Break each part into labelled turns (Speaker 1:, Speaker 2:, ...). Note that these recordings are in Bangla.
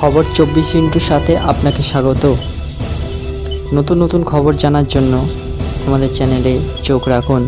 Speaker 1: খবর চব্বিশ ইন্টুর সাথে আপনাকে স্বাগত। নতুন নতুন খবর জানার জন্য আমাদের চ্যানেলে চোখ রাখুন।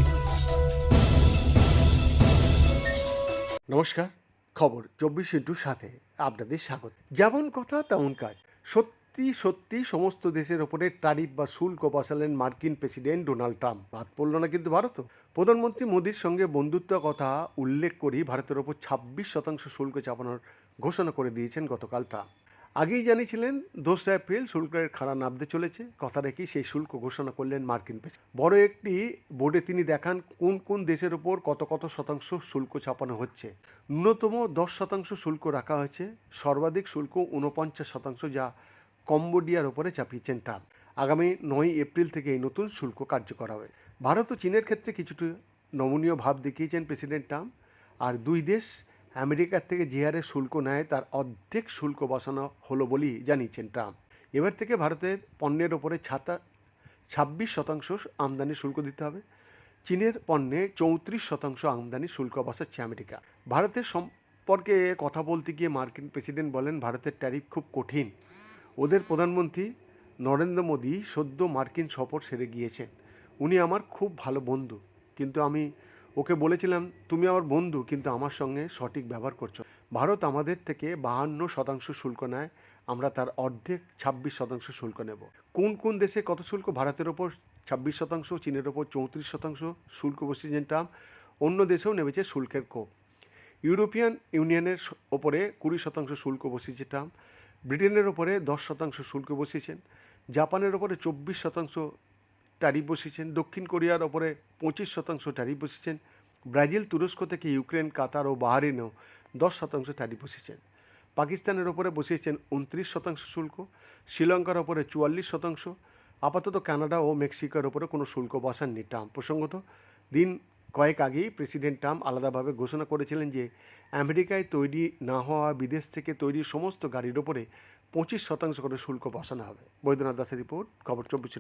Speaker 2: নমস্কার, খবর চব্বিশ ইন্টুর সাথে আপনাদের স্বাগত। যেমন কথা, তেমন কাজ। সত্যি সত্যি, সমস্ত দেশের ওপরে ট্যারিফ বা শুল্ক বসালেন মার্কিন প্রেসিডেন্ট ডোনাল্ড ট্রাম্প। বাদ পড়ল না কিন্তু ভারত। প্রধানমন্ত্রী মোদীর সঙ্গে বন্ধুত্ব কথা উল্লেখ করেই ভারতের ওপর ছাব্বিশ শতাংশ শুল্ক চাপানোর ঘোষণা করে দিয়েছেন গতকাল ট্রাম্প। আগেই জানিয়েছিলেন, দোসরা এপ্রিল শুল্কের খাড়া নামতে চলেছে। কথা রেখেই সেই শুল্ক ঘোষণা করলেন মার্কিন প্রেসিডেন্ট। বড় একটি বোর্ডে তিনি দেখান কোন কোন দেশের ওপর কত কত শতাংশ শুল্ক ছাপানো হচ্ছে। ন্যূনতম দশ শতাংশ শুল্ক রাখা হয়েছে। সর্বাধিক শুল্ক উনপঞ্চাশ শতাংশ যা কম্বোডিয়ার ওপরে চাপিয়েছেন ট্রাম্প। আগামী নয় এপ্রিল থেকে এই নতুন শুল্ক কার্যকর হবে। ভারত ও চীনের ক্ষেত্রে কিছুটা নমনীয় ভাব দেখিয়েছেন প্রেসিডেন্ট ট্রাম্প। আর দুই দেশ আমেরিকার থেকে যে হারে শুল্ক নেয়, তার অর্ধেক শুল্ক বসানো হলো বলেই জানিয়েছেন ট্রাম্প। এবার থেকে ভারতের পণ্যের ওপরে ছাতা, ছাব্বিশ শতাংশ আমদানি শুল্ক দিতে হবে। চীনের পণ্যে চৌত্রিশ শতাংশ আমদানি শুল্ক বসাচ্ছে আমেরিকা। ভারতের সম্পর্কে কথা বলতে গিয়ে মার্কিন প্রেসিডেন্ট বলেন, ভারতের ট্যারিফ খুব কঠিন। ওদের প্রধানমন্ত্রী নরেন্দ্র মোদী সদ্য মার্কিন সফর সেরে গিয়েছেন। উনি আমার খুব ভালো বন্ধু, কিন্তু আমি ওকে বলেছিলাম, তুমি আমার বন্ধু, কিন্তু আমার সঙ্গে সঠিক ব্যবহার করছ। ভারত আমাদের থেকে বাহান্ন শতাংশ শুল্ক নেয়, আমরা তার অর্ধেক ছাব্বিশ শতাংশ শুল্ক নেব। কোন কোন দেশে কত শুল্ক? ভারতের ওপর ছাব্বিশ শতাংশ, চীনের ওপর চৌত্রিশ শতাংশ শুল্ক বসিয়েছেন ট্রাম্প। অন্য দেশেও নেমেছে শুল্কের কোপ। ইউরোপিয়ান ইউনিয়নের ওপরে কুড়ি শতাংশ শুল্ক বসিয়েছে ট্রাম্প। ব্রিটেনের ওপরে দশ শতাংশ শুল্ক বসিয়েছেন জাপানের ওপরে চব্বিশ শতাংশ ট্যারিফ বসিয়েছেন, দক্ষিণ কোরিয়ার ওপরে পঁচিশ শতাংশ ট্যারিফ বসিয়েছেন, ব্রাজিল, তুরস্ক থেকে ইউক্রেন, কাতার ও বাহারিনেও দশ শতাংশ ট্যারিফ বসিয়েছেন। পাকিস্তানের ওপরে বসিয়েছেন উনত্রিশ শতাংশ শুল্ক, শ্রীলঙ্কার ওপরে চুয়াল্লিশ শতাংশ, আপাতত কানাডা ও মেক্সিকোর ওপরে কোনো শুল্ক বসাননি ট্রাম্প। প্রসঙ্গত, দিন কয়েক আগেই প্রেসিডেন্ট ট্রাম্প আলাদাভাবে ঘোষণা করেছিলেন যে, আমেরিকায় তৈরি না হওয়া বিদেশ থেকে তৈরি সমস্ত গাড়ির ওপরে পঁচিশ শতাংশ করে শুল্ক বসানো হবে। বৈদ্যনাথ দাসের রিপোর্ট, খবর চব্বিশ